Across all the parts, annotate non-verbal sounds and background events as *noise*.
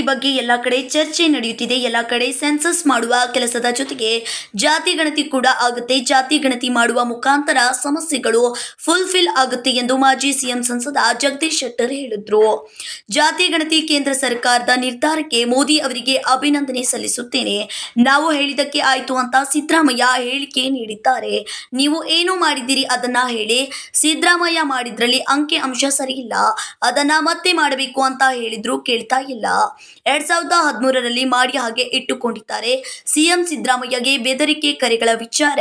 ಗಣತಿ ಬಗ್ಗೆ ಎಲ್ಲ ಕಡೆ ಚರ್ಚೆ ನಡೆಯುತ್ತಿದೆ. ಎಲ್ಲ ಕಡೆ ಸೆನ್ಸಸ್ ಮಾಡುವ ಕೆಲಸದ ಜೊತೆಗೆ ಜಾತಿ ಗಣತಿ ಕೂಡ ಆಗುತ್ತೆ. ಜಾತಿ ಗಣತಿ ಮಾಡುವ ಮುಖಾಂತರ ಸಮಸ್ಯೆಗಳು ಫುಲ್ಫಿಲ್ ಆಗುತ್ತೆ ಎಂದು ಮಾಜಿ ಸಿಎಂ ಸಂಸದ ಜಗದೀಶ್ ಶೆಟ್ಟರ್ ಹೇಳಿದ್ರು. ಜಾತಿ ಗಣತಿ ಕೇಂದ್ರ ಸರ್ಕಾರದ ನಿರ್ಧಾರಕ್ಕೆ ಮೋದಿ ಅವರಿಗೆ ಅಭಿನಂದನೆ ಸಲ್ಲಿಸುತ್ತೇನೆ. ನಾವು ಹೇಳಿದಕ್ಕೆ ಆಯಿತು ಅಂತ ಸಿದ್ದರಾಮಯ್ಯ ಹೇಳಿಕೆ ನೀಡಿದ್ದಾರೆ. ನೀವು ಏನು ಮಾಡಿದ್ದೀರಿ ಅದನ್ನ ಹೇಳಿ. ಸಿದ್ದರಾಮಯ್ಯ ಮಾಡಿದ್ರಲ್ಲಿ ಅಂಕಿ ಅಂಶ ಸರಿಯಿಲ್ಲ. ಅದನ್ನ ಮತ್ತೆ ಮಾಡಬೇಕು ಅಂತ ಹೇಳಿದ್ರು ಕೇಳ್ತಾ ಇಲ್ಲ. ಎರಡ್ ಸಾವಿರದ ಹದಿಮೂರರಲ್ಲಿ ಮಾಡಿ ಹಾಗೆ ಇಟ್ಟುಕೊಂಡಿದ್ದಾರೆ. ಸಿಎಂ ಸಿದ್ದರಾಮಯ್ಯಗೆ ಬೆದರಿಕೆ ಕರೆಗಳ ವಿಚಾರ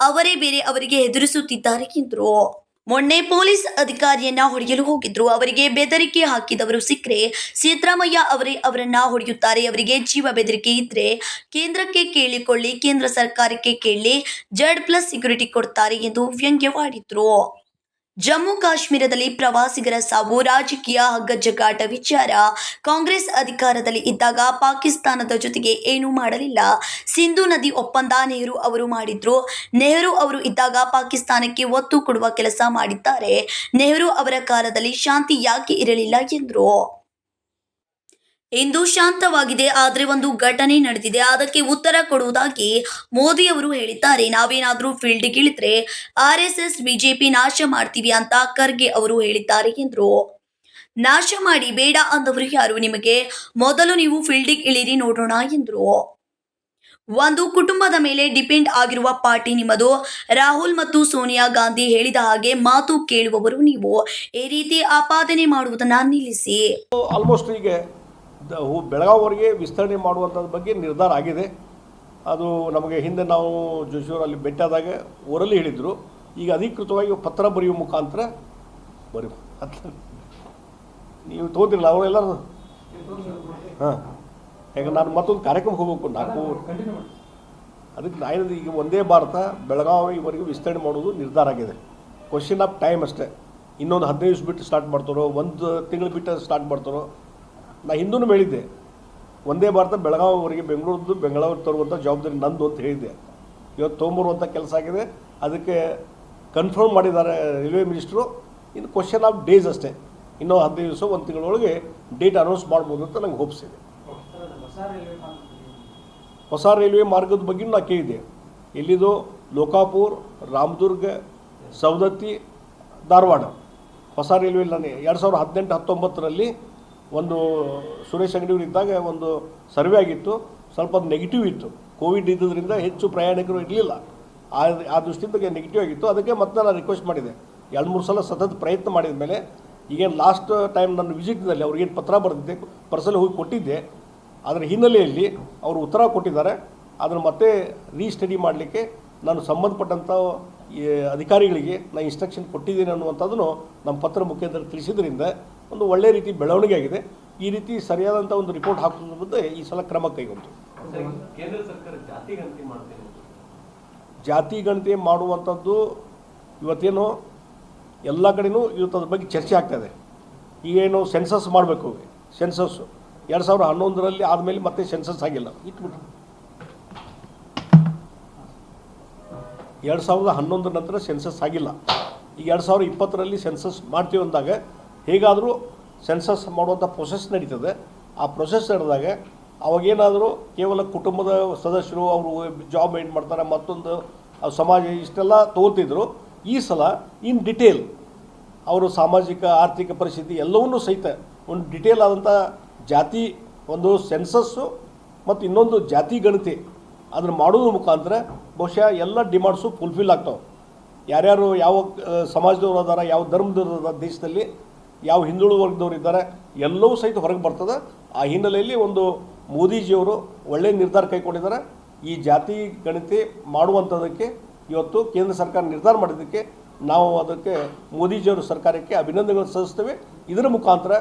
ಅವರೇ ಬೇರೆ ಅವರಿಗೆ ಹೆದರಿಸುತ್ತಿದ್ದಾರೆ ಎಂದರು. ಮೊನ್ನೆ ಪೊಲೀಸ್ ಅಧಿಕಾರಿಯನ್ನ ಹೊಡೆಯಲು ಹೋಗಿದ್ರು. ಅವರಿಗೆ ಬೆದರಿಕೆ ಹಾಕಿದವರು ಸಿಕ್ಕರೆ ಸಿದ್ದರಾಮಯ್ಯ ಅವರೇ ಅವರನ್ನ ಹೊಡೆಯುತ್ತಾರೆ. ಅವರಿಗೆ ಜೀವ ಬೆದರಿಕೆ ಇದ್ರೆ ಕೇಂದ್ರಕ್ಕೆ ಕೇಳಿಕೊಳ್ಳಿ, ಕೇಂದ್ರ ಸರ್ಕಾರಕ್ಕೆ ಕೇಳಿ, ಜಡ್ ಪ್ಲಸ್ ಸೆಕ್ಯೂರಿಟಿ ಕೊಡ್ತಾರೆ ಎಂದು ವ್ಯಂಗ್ಯವಾಡಿದ್ರು. ಜಮ್ಮು ಕಾಶ್ಮೀರದಲ್ಲಿ ಪ್ರವಾಸಿಗರ ಸಾವು, ರಾಜಕೀಯ ಹಗ್ಗಜಗ್ಗಾಟ ವಿಚಾರ. ಕಾಂಗ್ರೆಸ್ ಅಧಿಕಾರದಲ್ಲಿ ಇದ್ದಾಗ ಪಾಕಿಸ್ತಾನದ ಜೊತೆಗೆ ಏನೂ ಮಾಡಲಿಲ್ಲ. ಸಿಂಧು ನದಿ ಒಪ್ಪಂದ ನೆಹರು ಅವರು ಮಾಡಿದ್ರು. ನೆಹರು ಅವರು ಇದ್ದಾಗ ಪಾಕಿಸ್ತಾನಕ್ಕೆ ಒತ್ತು ಕೊಡುವ ಕೆಲಸ ಮಾಡಿದ್ದಾರೆ. ನೆಹರು ಅವರ ಕಾಲದಲ್ಲಿ ಶಾಂತಿ ಯಾಕೆ ಇರಲಿಲ್ಲ ಎಂದರು. ಇಂದು ಶಾಂತವಾಗಿದೆ, ಆದರೆ ಒಂದು ಘಟನೆ ನಡೆದಿದೆ. ಅದಕ್ಕೆ ಉತ್ತರ ಕೊಡುವುದಾಗಿ ಮೋದಿ ಅವರು ಹೇಳಿದ್ದಾರೆ. ನಾವೇನಾದರೂ ಫೀಲ್ಡ್ಗೆ ಇಳಿದ್ರೆ ಆರ್ ಎಸ್ ಎಸ್ ಬಿಜೆಪಿ ನಾಶ ಮಾಡ್ತೀವಿ ಅಂತ ಖರ್ಗೆ ಅವರು ಹೇಳಿದ್ದಾರೆ ಎಂದರು. ನಾಶ ಮಾಡಿ, ಬೇಡ ಅಂದವರು ಯಾರು? ನಿಮಗೆ ಮೊದಲು ನೀವು ಫೀಲ್ಡಿಗೆ ಇಳಿರಿ ನೋಡೋಣ ಎಂದರು. ಒಂದು ಕುಟುಂಬದ ಮೇಲೆ ಡಿಪೆಂಡ್ ಆಗಿರುವ ಪಾರ್ಟಿ ನಿಮ್ಮದು. ರಾಹುಲ್ ಮತ್ತು ಸೋನಿಯಾ ಗಾಂಧಿ ಹೇಳಿದ ಹಾಗೆ ಮಾತು ಕೇಳುವವರು ನೀವು. ಈ ರೀತಿ ಆಪಾದನೆ ಮಾಡುವುದನ್ನು ನಿಲ್ಲಿಸಿ. ಆಲ್ಮೋಸ್ಟ್ ಈಗ ಹೂ ಬೆಳಗಾವಿವರೆಗೆ ವಿಸ್ತರಣೆ ಮಾಡುವಂಥದ್ರ ಬಗ್ಗೆ ನಿರ್ಧಾರ ಆಗಿದೆ. ಅದು ನಮಗೆ ಹಿಂದೆ ನಾವು ಜೋಶಿಯವರಲ್ಲಿ ಭೇಟಿಯಾದಾಗ ಊರಲ್ಲಿ ಹೇಳಿದರು. ಈಗ ಅಧಿಕೃತವಾಗಿ ಪತ್ರ ಬರೆಯುವ ಮುಖಾಂತರ ಬರೀ ನೀವು ನೀವು ಅವರು ಎಲ್ಲರೂ ಹಾಂ. ಈಗ ನಾನು ಮತ್ತೊಂದು ಕಾರ್ಯಕ್ರಮಕ್ಕೆ ಹೋಗಬೇಕು, ನಾಲ್ಕು ಅದಕ್ಕೆ ನಾನು ಈಗ ಒಂದೇ ಭಾರತ ಬೆಳಗಾವಿವರೆಗೆ ವಿಸ್ತರಣೆ ಮಾಡೋದು ನಿರ್ಧಾರ ಆಗಿದೆ. ಕ್ವಶನ್ ಆಫ್ ಟೈಮ್ ಅಷ್ಟೇ. ಇನ್ನೊಂದು ಹದಿನೈದು ದಿವಸ ಬಿಟ್ಟು ಸ್ಟಾರ್ಟ್ ಮಾಡ್ತಾರೋ, ಒಂದು ತಿಂಗಳು ಬಿಟ್ಟು ಸ್ಟಾರ್ಟ್ ಮಾಡ್ತಾರೋ ನಾ ಹಿಂದೂ ಹೇಳಿದ್ದೆ, ಒಂದೇ ಭಾರತ, ಬೆಳಗಾವಿವರೆಗೆ ಬೆಂಗಳೂರದ್ದು, ಬೆಂಗಳೂರು ತರುವಂಥ ಜವಾಬ್ದಾರಿ ನಂದು ಅಂತ ಹೇಳಿದ್ದೆ. ಇವತ್ತು ತೊಗೊಂಬರುವಂಥ ಕೆಲಸ ಆಗಿದೆ. ಅದಕ್ಕೆ ಕನ್ಫರ್ಮ್ ಮಾಡಿದ್ದಾರೆ ರೈಲ್ವೆ ಮಿನಿಸ್ಟ್ರು ಇನ್ನು ಕ್ವಶನ್ ಆಫ್ ಡೇಸ್ ಅಷ್ಟೇ. ಇನ್ನೂ ಹದಿನೈದು ದಿವಸ, ಒಂದು ತಿಂಗಳೊಳಗೆ ಡೇಟ್ ಅನೌನ್ಸ್ ಮಾಡ್ಬೋದು ಅಂತ ನಂಗೆ ಹೋಪ್ಸ್ ಇದೆ. ಹೊಸ ರೈಲ್ವೆ ಮಾರ್ಗದ ಬಗ್ಗೆ ನಾ ಕೇಳಿದೆ ಎಲ್ಲಿದು? ಲೋಕಾಪುರ್, ರಾಮದುರ್ಗ, ಸವದತ್ತಿ, ಧಾರವಾಡ. ಹೊಸ ರೈಲ್ವೆ ನಾನು. ಎರಡು ಸಾವಿರದ ಹದಿನೆಂಟು, ಹತ್ತೊಂಬತ್ತರಲ್ಲಿ ಒಂದು ಸುರೇಶ್ ಅಂಗಡಿಯವರು ಇದ್ದಾಗ ಒಂದು ಸರ್ವೆ ಆಗಿತ್ತು. ಸ್ವಲ್ಪ ನೆಗೆಟಿವ್ ಇತ್ತು. ಕೋವಿಡ್ ಇದ್ದುದರಿಂದ ಹೆಚ್ಚು ಪ್ರಯಾಣಿಕರು ಇರಲಿಲ್ಲ. ಆ ಆ ದೃಷ್ಟಿಯಿಂದ ನೆಗೆಟಿವ್ ಆಗಿತ್ತು. ಅದಕ್ಕೆ ಮತ್ತೆ ನಾನು ರಿಕ್ವೆಸ್ಟ್ ಮಾಡಿದೆ. ಎರಡು, ಮೂರು ಸಲ ಸತತ ಪ್ರಯತ್ನ ಮಾಡಿದ ಮೇಲೆ ಈಗೇನು ಲಾಸ್ಟ್ ಟೈಮ್ ನನ್ನ ವಿಸಿಟ್ನಲ್ಲಿ ಅವ್ರಿಗೇನು ಪತ್ರ ಬರೆದಿದ್ದೆ ಪರ್ಸಲ್ ಹೋಗಿ ಕೊಟ್ಟಿದ್ದೆ. ಅದರ ಹಿನ್ನೆಲೆಯಲ್ಲಿ ಅವರು ಉತ್ತರ ಕೊಟ್ಟಿದ್ದಾರೆ. ಅದನ್ನು ಮತ್ತೆ ರೀಸ್ಟಡಿ ಮಾಡಲಿಕ್ಕೆ ನಾನು ಸಂಬಂಧಪಟ್ಟಂಥ ಅಧಿಕಾರಿಗಳಿಗೆ ನಾನು ಇನ್ಸ್ಟ್ರಕ್ಷನ್ ಕೊಟ್ಟಿದ್ದೀನಿ ಅನ್ನುವಂಥದ್ದನ್ನು ನಮ್ಮ ಪತ್ರ ಮುಖೇಂದ್ರ ತಿಳಿಸಿದ್ರಿಂದ ಒಂದು ಒಳ್ಳೆಯ ರೀತಿ ಬೆಳವಣಿಗೆ ಆಗಿದೆ. ಈ ರೀತಿ ಸರಿಯಾದಂಥ ಒಂದು ರಿಪೋರ್ಟ್ ಹಾಕೋದ್ರ ಬಗ್ಗೆ ಈ ಸಲ ಕ್ರಮ ಸರ್ಕಾರ ಜಾತಿ ಗಣತಿ ಮಾಡ್ತೇನೆ ಜಾತಿ ಗಣತಿ ಮಾಡುವಂಥದ್ದು ಇವತ್ತೇನು ಎಲ್ಲ ಕಡೆನೂ ಇವತ್ತು ಅದ್ರ ಬಗ್ಗೆ ಚರ್ಚೆ ಆಗ್ತಾಯಿದೆ ಈಗೇನು ಸೆನ್ಸಸ್ ಮಾಡಬೇಕು ಸೆನ್ಸಸ್ಸು ಎರಡು ಸಾವಿರದ ಹನ್ನೊಂದರಲ್ಲಿ ಆದಮೇಲೆ ಮತ್ತೆ ಸೆನ್ಸಸ್ ಆಗಿಲ್ಲ. ಇಟ್ಬಿಟ್ಟು ಎರಡು ಸಾವಿರದ ಹನ್ನೊಂದರ ನಂತರ ಸೆನ್ಸಸ್ ಆಗಿಲ್ಲ. ಈಗ ಎರಡು ಸಾವಿರದ ಇಪ್ಪತ್ತರಲ್ಲಿ ಸೆನ್ಸಸ್ ಮಾಡ್ತೀವಿ ಅಂದಾಗ ಹೇಗಾದರೂ ಸೆನ್ಸಸ್ ಮಾಡುವಂಥ ಪ್ರೊಸೆಸ್ ನಡೀತದೆ. ಆ ಪ್ರೊಸೆಸ್ ನಡೆದಾಗ ಅವಾಗೇನಾದರೂ ಕೇವಲ ಕುಟುಂಬದ ಸದಸ್ಯರು ಅವರು ಜಾಬ್ ಮೇಂಟ್ ಮಾಡ್ತಾರೆ, ಮತ್ತೊಂದು ಸಮಾಜ ಇಷ್ಟೆಲ್ಲ ತೋರ್ತಿದ್ರು ಈ ಸಲ ಇನ್ ಡಿಟೇಲ್ ಅವರು ಸಾಮಾಜಿಕ, ಆರ್ಥಿಕ ಪರಿಸ್ಥಿತಿ ಎಲ್ಲವನ್ನೂ ಸಹಿತ ಒಂದು ಡಿಟೇಲ್ ಆದಂಥ ಜಾತಿ, ಒಂದು ಸೆನ್ಸಸ್ಸು ಮತ್ತು ಇನ್ನೊಂದು ಜಾತಿ ಗಣತಿ ಅದನ್ನು ಮಾಡೋದ್ರ ಮುಖಾಂತರ ಬಹುಶಃ ಎಲ್ಲ ಡಿಮಾಂಡ್ಸು ಫುಲ್ಫಿಲ್ ಆಗ್ತಾವೆ. ಯಾರ್ಯಾರು ಯಾವ ಸಮಾಜದವರು ಅದಾರ, ಯಾವ ಧರ್ಮದವ್ರು ಅದಾರ ದೇಶದಲ್ಲಿ ಯಾವ ಹಿಂದುಳಿದ ವರ್ಗದವರು ಇದ್ದಾರೆ ಎಲ್ಲವೂ ಸಹಿತ ಹೊರಗೆ ಬರ್ತದೆ. ಆ ಹಿನ್ನೆಲೆಯಲ್ಲಿ ಒಂದು ಮೋದಿಜಿಯವರು ಒಳ್ಳೆಯ ನಿರ್ಧಾರ ಕೈಗೊಂಡಿದ್ದಾರೆ. ಈ ಜಾತಿ ಗಣತಿ ಮಾಡುವಂಥದ್ದಕ್ಕೆ ಇವತ್ತು ಕೇಂದ್ರ ಸರ್ಕಾರ ನಿರ್ಧಾರ ಮಾಡಿದ್ದಕ್ಕೆ ನಾವು ಅದಕ್ಕೆ ಮೋದಿಜಿಯವರ ಸರ್ಕಾರಕ್ಕೆ ಅಭಿನಂದನೆಗಳನ್ನು ಸಲ್ಲಿಸ್ತೇವೆ. ಇದರ ಮುಖಾಂತರ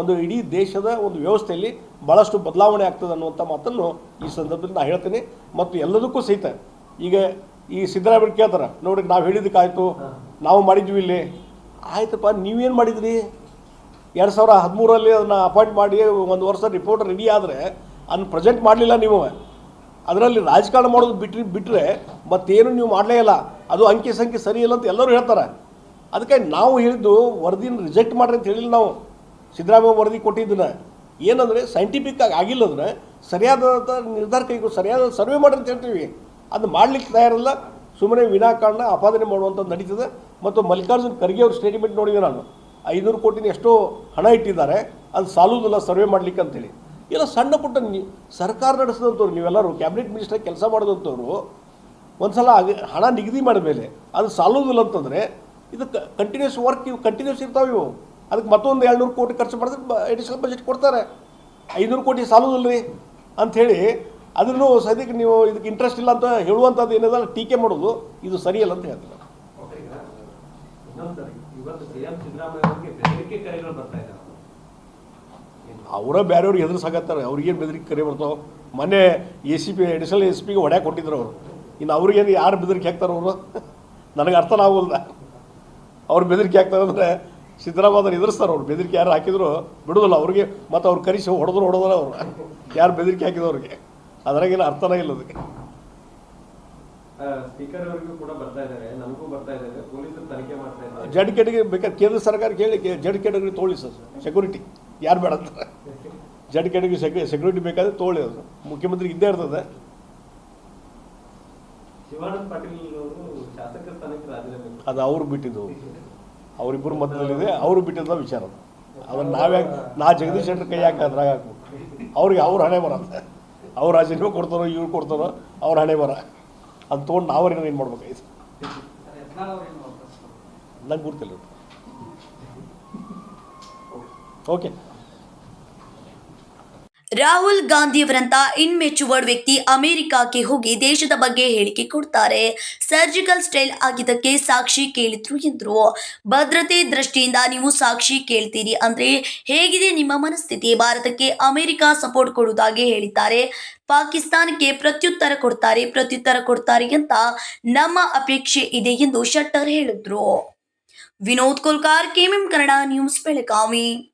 ಒಂದು ಇಡೀ ದೇಶದ ಒಂದು ವ್ಯವಸ್ಥೆಯಲ್ಲಿ ಭಾಳಷ್ಟು ಬದಲಾವಣೆ ಆಗ್ತದೆ ಅನ್ನುವಂಥ ಮಾತನ್ನು ಈ ಸಂದರ್ಭದಲ್ಲಿ ನಾನು ಹೇಳ್ತೀನಿ. ಮತ್ತು ಎಲ್ಲದಕ್ಕೂ ಸಹಿತ ಈಗ ಈ ಸಿದ್ದರಾಮಯ್ಯ ಕೇಳ್ತಾರೆ ನೋಡಿ ನಾವು ಹೇಳಿದ್ದಕ್ಕಾಯ್ತು ನಾವು ಮಾಡಿದ್ವಿ ಇಲ್ಲಿ. ಆಯ್ತಪ್ಪ ನೀವೇನು ಮಾಡಿದ್ರಿ? ಎರಡು ಸಾವಿರ ಹದಿಮೂರಲ್ಲಿ ಅದನ್ನು ಅಪಾಯಿಂಟ್ ಮಾಡಿ ಒಂದು ವರ್ಷ ರಿಪೋರ್ಟ್ ರೆಡಿ ಆದರೆ ಅದನ್ನು ಪ್ರೆಸೆಂಟ್ ಮಾಡಲಿಲ್ಲ ನೀವು. ಅದರಲ್ಲಿ ರಾಜಕಾರಣ ಮಾಡೋದು ಬಿಟ್ರಿ ಬಿಟ್ಟರೆ ಮತ್ತೇನು ನೀವು ಮಾಡಲೇ ಇಲ್ಲ. ಅದು ಅಂಕಿ ಸಂಖ್ಯೆ ಸರಿ ಇಲ್ಲ ಅಂತ ಎಲ್ಲರೂ ಹೇಳ್ತಾರೆ. ಅದಕ್ಕೆ ನಾವು ಹೇಳಿದ್ದು ವರದಿನ ರಿಜೆಕ್ಟ್ ಮಾಡ್ರಿ ಅಂತ ಹೇಳಿಲ್ಲ ನಾವು. ಸಿದ್ದರಾಮಯ್ಯ ವರದಿ ಕೊಟ್ಟಿದ್ದನ್ನ. ಏನಂದರೆ ಆಗಿಲ್ಲ ಅಂದರೆ ಸರಿಯಾದ ನಿರ್ಧಾರ ಕೈಗೂ ಸರಿಯಾದ ಸರ್ವೆ ಮಾಡ್ರಿ ಅಂತ ಹೇಳ್ತೀವಿ. ಅದು ಮಾಡ್ಲಿಕ್ಕೆ ತಯಾರಿಲ್ಲ. ಸುಮ್ಮನೆ ವಿನಾಕಾರಣ ಅಪಾದನೆ ಮಾಡುವಂಥದ್ದು ನಡೀತದೆ. ಮತ್ತು ಮಲ್ಲಿಕಾರ್ಜುನ್ ಖರ್ಗೆ ಅವ್ರ ಸ್ಟೇಟ್ಮೆಂಟ್ ನೋಡಿದೆ ನಾನು. ಐನೂರು ಕೋಟಿನ ಎಷ್ಟೋ ಹಣ ಇಟ್ಟಿದ್ದಾರೆ, ಅದು ಸಾಲುವುದಿಲ್ಲ ಸರ್ವೆ ಮಾಡ್ಲಿಕ್ಕೆ ಅಂತೇಳಿ. ಇಲ್ಲ ಸಣ್ಣ ಪುಟ್ಟ ಸರ್ಕಾರ ನಡೆಸಿದಂಥವ್ರು ನೀವೆಲ್ಲರೂ, ಕ್ಯಾಬಿನೆಟ್ ಮಿನಿಸ್ಟರ್ ಕೆಲಸ ಮಾಡಿದಂಥವ್ರು ಒಂದು ಸಲ ಹಣ ನಿಗದಿ ಮಾಡಿದ ಮೇಲೆ ಅದು ಸಾಲುವುದಿಲ್ಲ ಅಂತಂದರೆ, ಇದು ಕಂಟಿನ್ಯೂಸ್ ವರ್ಕ್ ಇವು ಕಂಟಿನ್ಯೂಸ್ ಇರ್ತಾವೆ ಇವು. ಅದಕ್ಕೆ ಮತ್ತೊಂದು ಏಳ್ನೂರು ಕೋಟಿ ಖರ್ಚು ಮಾಡಿದ್ರೆ ಎಡಿಷನಲ್ ಬಜೆಟ್ ಕೊಡ್ತಾರೆ. ಐನೂರು ಕೋಟಿ ಸಾಲುವುದಿಲ್ಲ ರೀ ಅಂಥೇಳಿ, ಅದನ್ನು ಸದ್ಯಕ್ಕೆ ನೀವು ಇದಕ್ಕೆ ಇಂಟ್ರೆಸ್ಟ್ ಇಲ್ಲ ಅಂತ ಹೇಳುವಂಥದ್ದು ಏನಿದೆ ಟೀಕೆ ಮಾಡೋದು ಇದು ಸರಿಯಲ್ಲ ಅಂತ ಹೇಳ್ತೀನಿ ನಾನು. ಈಗ ಇನ್ನೊಂದು ಸರಿ ಇವತ್ತು ಸಿಎಂ ಸಿದ್ದರಾಮಯ್ಯ ಅವರಿಗೆ ಬೆದರಿಕೆ ಕರೆಗಳು ಬರ್ತಾ ಇದ್ದಾವೆ? ಅವರ ಬೇರೆಯವ್ರಿಗೆ ಎದುರಿಸಾಕತ್ತಾರೆ ಅವ್ರಿಗೇನು ಬೆದರಿಕೆ ಕರೆ ಬರ್ತಾವೆ? ಮೊನ್ನೆ A C P additional S ಪಿಗೆ ಹೊಡೆ ಕೊಟ್ಟಿದ್ರು ಅವರು. ಇನ್ನು ಅವ್ರಿಗೇನು ಯಾರು ಬೆದರಿಕೆ ಹಾಕ್ತಾರೆ ಅವರು? ನನಗೆ ಅರ್ಥ ಆಗೋಲ್ಲ ಅವ್ರು ಬೆದರಿಕೆ ಹಾಕ್ತಾರೆ ಅಂದರೆ ಸಿದ್ದರಾಮಯ್ಯನ ಎದುರಿಸ್ತಾರೆ ಅವ್ರು. ಬೆದರಿಕೆ ಯಾರು ಹಾಕಿದ್ರು ಬಿಡೋದಿಲ್ಲ. ಅವ್ರಿಗೆ ಮತ್ತು ಅವ್ರು ಕರೆಸಿ ಹೊಡೆದ್ರು ಹೊಡೆದ್ರೆ ಅವರು. ಯಾರು ಬೆದರಿಕೆ ಹಾಕಿದ್ರು ಅವ್ರಿಗೆ. ಅದ್ರಾಗೇನು ಅರ್ಥನೇ ಇಲ್ಲ ಅದಕ್ಕೆ. ಸ್ಪೀಕರ್ ಅವರಿಗೂ ಕೂಡ ಬರ್ತಾ ಇದ್ದಾರೆ. ನನಗೂ ಬರ್ತಾ ಇದ್ದಾರೆ. ಪೊಲೀಸರು ತನಿಖೆ ಮಾಡ್ತಾ ಇದ್ದಾರೆ. ಜಡ್ ಕೆಟಗರಿ ಬೇಕಾದ್ರೆ ಕೇಂದ್ರ ಸರ್ಕಾರ ಕೇಳಿ ಜಡ್ ಕೆಟಗರಿ ತೋಳಿ ಸರ್. ಸೆಕ್ಯೂರಿಟಿ ಯಾರು ಬೇಡ ಅಂತಾರೆ ಜಡ್ ಕೆಟಗರಿ ಸೆಕ್ಯೂ ಸೆಕ್ಯೂರಿಟಿ ಬೇಕಾದ್ರೆ ತೋಳಿ ಅದು ಮುಖ್ಯಮಂತ್ರಿ ಇದ್ದೇ ಇರ್ತದೆ. ಶಿವಾನಂದ ಪಾಟೀಲ್ ಅವರು ಶಾಸಕ ಸ್ಥಾನಕ್ಕೆ ರಾಜೀನಾಮೆ ಅದು ಅವ್ರು ಬಿಟ್ಟಿದ್ದು. ಅವರಿಬ್ಬರು ಮತದಲ್ಲಿದೆ. ಅವರು ಬಿಟ್ಟಿದ್ದ ವಿಚಾರ ಅದು. ನಾವ್ಯಾ ನಾವ್ಯಾಕೆ ನಾ ಜಗದೀಶ್ ಶೆಟ್ಟರ್ ಕೈ ಹಾಕಿ ಅದ್ರಾಗ ಹಾಕ್ಬೇಕು. ಅವ್ರಿಗೆ ಅವ್ರ ಹಣೆ ಬರತ್ತೆ. ಅವ್ರು ರಾಜೀನಾಮೆ ಕೊಡ್ತಾರೋ ಇವ್ರು ಕೊಡ್ತಾರೋ ಅವ್ರ ಹಣೆ ಬರ. ಅದು ತೊಗೊಂಡು ನಾವ್ರೇನು ಏನು ಮಾಡ್ಬೇಕಾಯ್ತು ನಂಗೆ ಗುರ್ತಿಲ್ಲ ಓಕೆ *laughs* ರಾಹುಲ್ ಗಾಂಧಿಯವರಂತ ಇನ್ಮೆಚುವರ್ಡ್ ವ್ಯಕ್ತಿ ಅಮೆರಿಕಾಕ್ಕೆ ಹೋಗಿ ದೇಶದ ಬಗ್ಗೆ ಹೇಳಿಕೆ ಕೊಡ್ತಾರೆ. ಸರ್ಜಿಕಲ್ ಸ್ಟೈಲ್ ಆಗಿದ್ದಕ್ಕೆ ಸಾಕ್ಷಿ ಕೇಳಿದ್ರು ಎಂದರು. ಭದ್ರತೆ ದೃಷ್ಟಿಯಿಂದ ನೀವು ಸಾಕ್ಷಿ ಕೇಳ್ತೀರಿ ಅಂದ್ರೆ ಹೇಗಿದೆ ನಿಮ್ಮ ಮನಸ್ಥಿತಿ? ಭಾರತಕ್ಕೆ ಅಮೆರಿಕ ಸಪೋರ್ಟ್ ಕೊಡುವುದಾಗಿ ಹೇಳಿದ್ದಾರೆ. ಪಾಕಿಸ್ತಾನಕ್ಕೆ ಪ್ರತ್ಯುತ್ತರ ಕೊಡ್ತಾರೆ ಪ್ರತ್ಯುತ್ತರ ಕೊಡ್ತಾರೆ ಅಂತ ನಮ್ಮ ಅಪೇಕ್ಷೆ ಇದೆ ಎಂದು ಶೆಟ್ಟರ್ ಹೇಳಿದ್ರು. Vinod Kolkar, KMM Kannada news Belagavi.